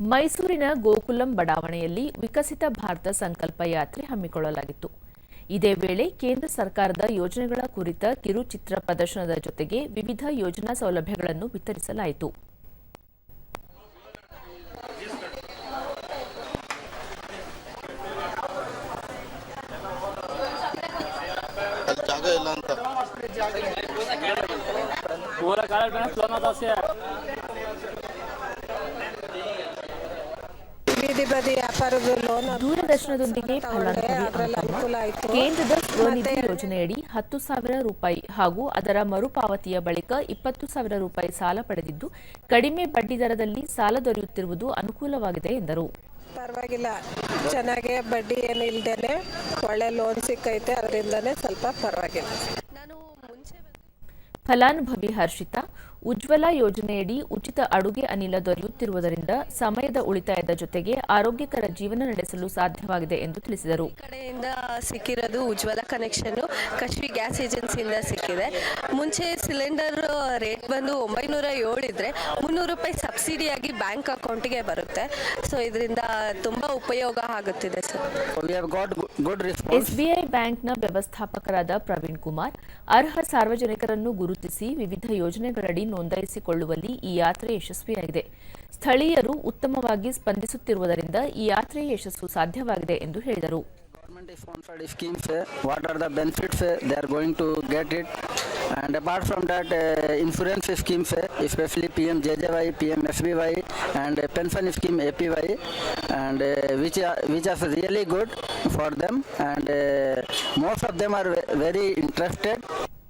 ಮೈಸೂರಿನ ಗೋಕುಲಂ ಬಡಾವಣೆಯಲ್ಲಿ ವಿಕಸಿತ ಭಾರತ ಸಂಕಲ್ಪ ಯಾತ್ರೆ ಹಮ್ಮಿಕೊಳ್ಳಲಾಗಿತ್ತು. ಇದೇ ವೇಳೆ ಕೇಂದ್ರ ಸರ್ಕಾರದ ಯೋಜನೆಗಳ ಕುರಿತ ಕಿರುಚಿತ್ರ ಪ್ರದರ್ಶನದ ಜೊತೆಗೆ ವಿವಿಧ ಯೋಜನಾ ಸೌಲಭ್ಯಗಳನ್ನು ವಿತರಿಸಲಾಯಿತು. ಬೀದಿ ಬದಿ ವ್ಯಾಪಾರದ ಲೋನ್ ದೂರದರ್ಶನದೊಂದಿಗೆ ಅನುಕೂಲ ಆಯ್ತು. ಕೇಂದ್ರದ ಸ್ವನಿಧಿ ಯೋಜನೆಯಡಿ ಹತ್ತು ಸಾವಿರ ರೂಪಾಯಿ ಹಾಗೂ ಅದರ ಮರುಪಾವತಿಯ ಬಳಿಕ ಇಪ್ಪತ್ತು ಸಾವಿರ ರೂಪಾಯಿ ಸಾಲ ಪಡೆದಿದ್ದು ಕಡಿಮೆ ಬಡ್ಡಿ ದರದಲ್ಲಿ ಸಾಲ ದೊರೆಯುತ್ತಿರುವುದು ಅನುಕೂಲವಾಗಿದೆ ಎಂದರು. ಪರವಾಗಿಲ್ಲ. ಚೆನ್ನಾಗೆ ಬಡ್ಡಿ ಏನು ಇಲ್ದೇನೆ ಒಳ್ಳೆ ಲೋನ್ ಸಿಕ್ಕೈತೆ ಅದರಿಂದನೇ ಸ್ವಲ್ಪ ಪರವಾಗಿಲ್ಲ. ನಾನು ಮುಂಚೆ ಫಲಾನುಭವಿ ಹರ್ಷಿತಾ ಉಜ್ವಲ ಯೋಜನೆಯಡಿ ಉಚಿತ ಅಡುಗೆ ಅನಿಲ ದೊರೆಯುತ್ತಿರುವುದರಿಂದ ಸಮಯದ ಉಳಿತಾಯದ ಜೊತೆಗೆ ಆರೋಗ್ಯಕರ ಜೀವನ ನಡೆಸಲು ಸಾಧ್ಯವಾಗಿದೆ ಎಂದು ತಿಳಿಸಿದರು. ಕಡೆಯಿಂದ ಸಿಕ್ಕಿರೋದು ಉಜ್ವಲ ಕನೆಕ್ಷನ್ ಕಶ್ವಿ ಗ್ಯಾಸ್ ಏಜೆನ್ಸಿಯಿಂದ ಸಿಕ್ಕಿದೆ. ಮುಂಚೆ ಸಿಲಿಂಡರ್ ರೇಟ್ ಬಂದು ಒಂಬೈನೂರ ಏಳಿದ್ರೆ ಮುನ್ನೂರು ರೂಪಾಯಿ ಸಬ್ಸಿಡಿಯಾಗಿ ಬ್ಯಾಂಕ್ ಅಕೌಂಟ್ಗೆ ಬರುತ್ತೆ. ಸೊ ಇದರಿಂದ ತುಂಬಾ ಉಪಯೋಗ ಆಗುತ್ತಿದೆ ಸರ್ ಎಸ್ಬಿಐ ಬ್ಯಾಂಕ್ನ ವ್ಯವಸ್ಥಾಪಕರಾದ ಪ್ರವೀಣ್ ಕುಮಾರ್ ಅರ್ಹ ಸಾರ್ವಜನಿಕರನ್ನು ಗುರುತಿಸಿ ವಿವಿಧ ಯೋಜನೆಗಳಡಿ ನೋಂದಾಯಿಸಿಕೊಳ್ಳುವಲ್ಲಿ ಈ ಯಾತ್ರೆ ಯಶಸ್ವಿಯಾಗಿದೆ ಸ್ಥಳೀಯರು ಉತ್ತಮವಾಗಿ ಸ್ಪಂದಿಸುತ್ತಿರುವುದರಿಂದ ಈ ಯಾತ್ರೆಯ ಯಶಸ್ಸು ಸಾಧ್ಯವಾಗಿದೆ ಎಂದು ಹೇಳಿದರು uh, uh, and apart from that uh, insurance schemes uh, especially pmjjy pmsby and uh, pension scheme apy and uh, which are which are really good for them and uh, most of them are very interested